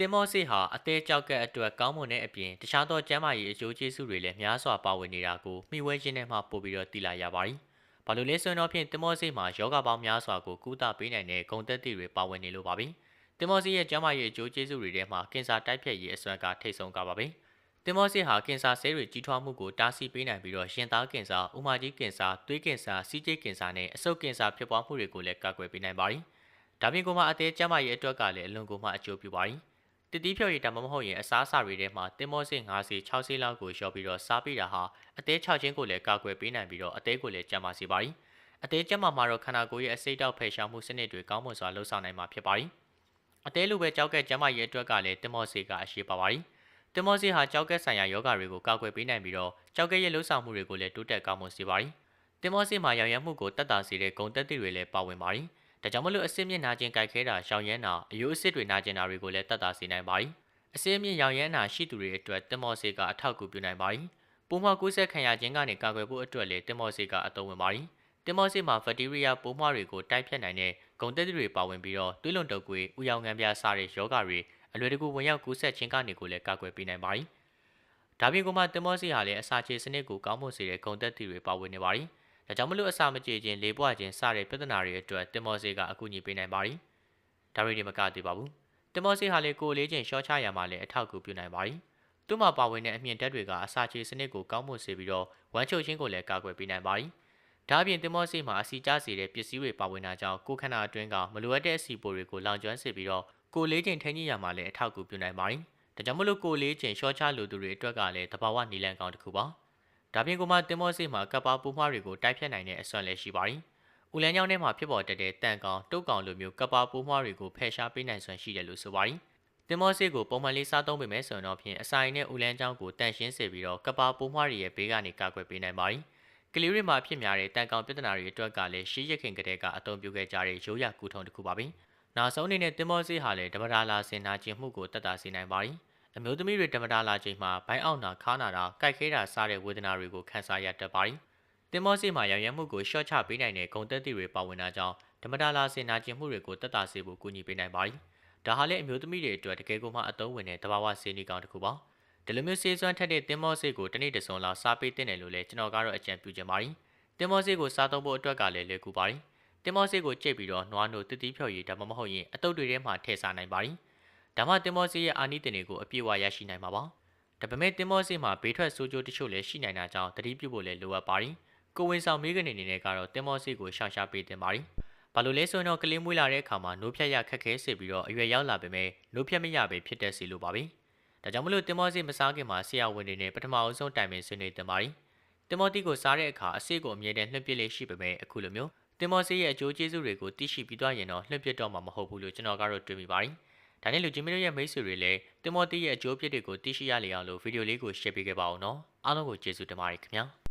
တင်မောဆေးဟာအသေးကြောက်ကက်အတွက်ကောင်းမွန်တဲ့အပြင်တခြားသောကျန်းမာရေးအကျိုးကျေးဇူးတွေလည်းများစွာပါဝင်နေတာကိုမှီဝဲခြင်းနဲ့မှပို့ပြီးတော့သိလာရပါတယ်။ဘာလို့လဲဆိုရင်တော့ဖြင့်တင်မောဆေးမှာယောဂပေါင်းများစွာကိုကုသပေးနိုင်တဲ့ဂုဏ်သက်သစ်တွေပါဝင်နေလို့ပါပဲ။တင်မောဆေးရဲ့ကျန်းမာရေးအကျိုးကျေးဇူးတွေထဲမှာကင်ဆာတိုက်ဖျက်ရေးအစွမ်းကထိတ်ဆုံးကပါပဲ။တင်မောဆေးဟာကင်ဆာဆေးတွေကြီးထွားမှုကိုတားဆီးပေးနိုင်ပြီးတော့ရှင်သားကင်ဆာ၊ဥမာကြီးကင်ဆာ၊သွေးကင်ဆာ၊စီးကျိတ်ကင်ဆာနဲ့အဆုတ်ကင်ဆာဖြစ်ပွားမှုတွေကိုလည်းကာကွယ်ပေးနိုင်ပါတယ်။ဒါပြင်ကိုမှအသေးကျန်းမာရေးအတွက်ကလည်းအလွန်ကိုမှအကျိုးပြုပါတယ်။ တတိဖြော်ရည်ဒါမှမဟုတ်ရင်အစားအစာတွေထဲမှာတင်မောစစ်9စီ6စီလောက်ကိုလျှော်ပြီးတော့စားပြီးတာဟာအသေး6ချင်းကိုလည်းကာကွယ်ပေးနိုင်ပြီးတော့အသေးကိုလည်းကျန်းမာစေပါတယ်။အသေးကျန်းမာမှာတော့ခန္ဓာကိုယ်ရဲ့အစိတ်တောက်ဖယ်ရှားမှုစနစ်တွေကောင်းမွန်စွာလှုပ်ဆောင်နိုင်မှာဖြစ်ပါတယ်။အသေးလိုပဲကြောက်ကဲကျန်းမာရေးအတွက်ကလည်းတင်မောစစ်ကအရှိပါပါတယ်။တင်မောစစ်ဟာကြောက်ကဲဆိုင်ရာယောဂတွေကိုကာကွယ်ပေးနိုင်ပြီးတော့ကြောက်ကဲရဲ့လှုပ်ဆောင်မှုတွေကိုလည်းတိုးတက်ကောင်းမွန်စေပါတယ်။တင်မောစစ်မှာရောင်ရမ်းမှုကိုတက်တာစေတဲ့ဂုံတက်သစ်တွေလည်းပါဝင်ပါတယ်။ ဒါကြောင့်မလို့အစစ်မြင့်နာကျင်ကြိုက်ခဲတာရှောင်ရမ်းတာအယိုးအစစ်တွေနာကျင်တာတွေကိုလည်းတက်တာစေနိုင်ပါတယ်။အစင်းမြင့်ရောင်ရမ်းနာရှိသူတွေအတွက်တင်မော့ဆေးကအထောက်အကူပြုနိုင်ပါတယ်။ပိုးမွှားကူးစက်ခံရခြင်းကနေကာကွယ်ဖို့အတွက်လည်းတင်မော့ဆေးကအသုံးဝင်ပါတယ်။တင်မော့ဆေးမှာဘက်တီးရီးယားပိုးမွှားတွေကိုတိုက်ဖျက်နိုင်တဲ့ဂုဏ်သက်တွေပါဝင်ပြီးတော့သွေးလွန်တုပ်ကွေး၊ဥယောင်ငံပြားစတဲ့ယောဂတွေအလွယ်တကူဝင်ရောက်ကူးစက်ခြင်းကနေကိုလည်းကာကွယ်ပေးနိုင်ပါတယ်။ဒါပြင်ကမှတင်မော့ဆေးဟာလည်းအစာချေစနစ်ကိုကောင်းမွန်စေတဲ့ဂုဏ်သက်တွေပါဝင်နေပါတယ်။ ဒါကြောင့်မလို့အစာမကြေခြင်းလေပွားခြင်းစတဲ့ပြဿနာတွေအတွက်တင်မော့ဆေးကအကူအညီပေးနိုင်ပါတယ်။ဒါရီတွေမကသေးပါဘူး။တင်မောဆေးဟာလေကိုလေးချင်းရှော့ချရမှာလည်းအထောက်အကူပြုနိုင်ပါတယ်။သူ့မှာပါဝင်တဲ့အမြင့်တက်တွေကအစာချေစနစ်ကိုကောင်းမွန်စေပြီးတော့ဝမ်းချုပ်ခြင်းကိုလည်းကာကွယ်ပေးနိုင်ပါတယ်။ဒါအပြင်တင်မောဆေးမှာအစီကျစေတဲ့ပစ္စည်းတွေပါဝင်တာကြောင့်ကိုယ်ခန္ဓာအတွင်းကမလိုအပ်တဲ့အစီပိုတွေကိုလောင်ကျွမ်းစေပြီးတော့ကိုလေးချင်းထိန်းကြီးရမှာလည်းအထောက်အကူပြုနိုင်ပါတယ်။ဒါကြောင့်မလို့ကိုလေးချင်းရှော့ချလိုသူတွေအတွက်ကလည်းတဘာဝနီလန်ကောင်တစ်ခုပါ။ ဒါပြင်ကိုမှတင်မောဆေးမှာကပ်ပါပူးမွှားတွေကိုတိုက်ဖြတ်နိုင်တဲ့အစွမ်းလည်းရှိပါတယ်။ဦးလန်းချောင်းထဲမှာဖြစ်ပေါ်တတ်တဲ့တန်ကောင်တုတ်ကောင်လိုမျိုးကပ်ပါပိုးမွှားတွေကိုဖယ်ရှားပေးနိုင်စွမ်းရှိတယ်လို့ဆိုပါတယ်။တင်မောဆေးကိုပုံမှန်လေးစားသုံးပေမဲ့ဆိုရင်တော့ဖြင့်အစာရင်နဲ့ဦးလန်းချောင်းကိုတန့်ရှင်းစေပြီးတော့ကပ်ပါပိုးမွှားတွေရဲ့ဘေးကနေကာကွယ်ပေးနိုင်ပါတယ်။ကလေးတွေမှာဖြစ်များတဲ့တန်ကောင်ပြဿနာတွေအတွက်ကလည်းရှိရခင်ကတည်းကအသုံးပြုခဲ့ကြတဲ့ရိုးရာကူထုံတစ်ခုပါပဲ။နောက်ဆုံးအနေနဲ့တင်မောဆေးဟာလည်းဓမ္မဒါလာစင်နာခြင်းမှုကိုတက်တာစေနိုင်ပါတယ်။ အမျိုးသမီးတွေဓမ္မဒါလာချိန်မှာဘိုင်းအောင်နာခါနာတာကြိုက်ခဲတာစားတဲ့ဝေဒနာတွေကိုခံစားရတတ်ပါတယ်တင်မောစီမှာရောင်ရမ်းမှုကိုရှော့ချပေးနိုင်တဲ့ဂုံတက်သစ်တွေပါဝင်တာကြောင့်ဓမ္မတာလာစင်နာကျင်မှုတွေကိုတက်တာစေဖို့ကူညီပေးနိုင်ပါတယ်။ဒါဟာလည်းအမျိုးသမီးတွေအတွက်တကယ်ကိုမှအသုံးဝင်တဲ့တဘာဝဆေးနီကောင်တစ်ခုပါ။ဒီလိုမျိုးဆေးစွမ်းထက်တဲ့တင်မောစီကိုတနေ့တစုံလောက်စားပေးတဲ့တယ်လို့လည်းကျွန်တော်ကတော့အကြံပြုချင်ပါတယ်။တင်မောစီကိုစားသုံးဖို့အတွက်ကလည်းလွယ်ကူပါတယ်။တင်မောစီကိုကြိတ်ပြီးတော့နွားနို့တတိဖြော်ရည်ဒါမှမဟုတ်ရင်အတုပ်တွေထဲမှာထည့်စားနိုင်ပါတယ်။ ဒါမှတင်မောစီရဲ့အာနိသင်တွေကိုအပြည့်အဝရရှိနိုင်မှာပါ။ဒါပေမဲ့တင်မောစီမှာဘေးထွက်ဆိုးကျိုးတချို့လည်းရှိနိုင်တာကြောင့်တတိပြုဖို့လည်းလိုအပ်ပါတယ်။ကိုဝင်ဆောင်မိကနေနေနဲ့ကတော့တင်မောစီကိုရှောင်ရှားပေးတင်ပါတယ်။ဘာလို့လဲဆိုရင်တော့ကလေးမွေးလာတဲ့အခါမှာနိုးဖြတ်ရခက်ခဲစေပြီးတော့အရွယ်ရောက်လာပေမဲ့နိုးဖြတ်မရပဲဖြစ်တဲ့စီလို့ပါပဲ။ဒါကြောင့်မလို့တင်မောစီမစားခင်မှာဆရာဝန်တွေနဲ့ပထမအဆုံးတိုင်ပင်ဆွေးနွေးတင်ပါတယ်။တင်မောတီကိုစားတဲ့အခါအစိတ်ကိုအမြဲတမ်းလွှင့်ပစ်လေးရှိပေမဲ့အခုလိုမျိုးတင်မောစီရဲ့အကျိုးကျေးဇူးတွေကိုသိရှိပြီးသွားရင်တော့လွှင့်ပစ်တော့မှာမဟုတ်ဘူးလို့ကျွန်တော်ကတော့တွေးမိပါတယ်။ ဒါနဲ့လူချင်းမတို့ရဲ့မိတ်ဆွေတွေလည်းတင်မောတီရဲ့အကျိုးဖြစ်တွေကိုသိရှိရလေအောင်လို့ဗီဒီယိုလေးကို share ပေးခဲ့ပါအောင်နော်။အားလုံးကိုကျေးဇူးတင်ပါတယ်ခင်ဗျာ။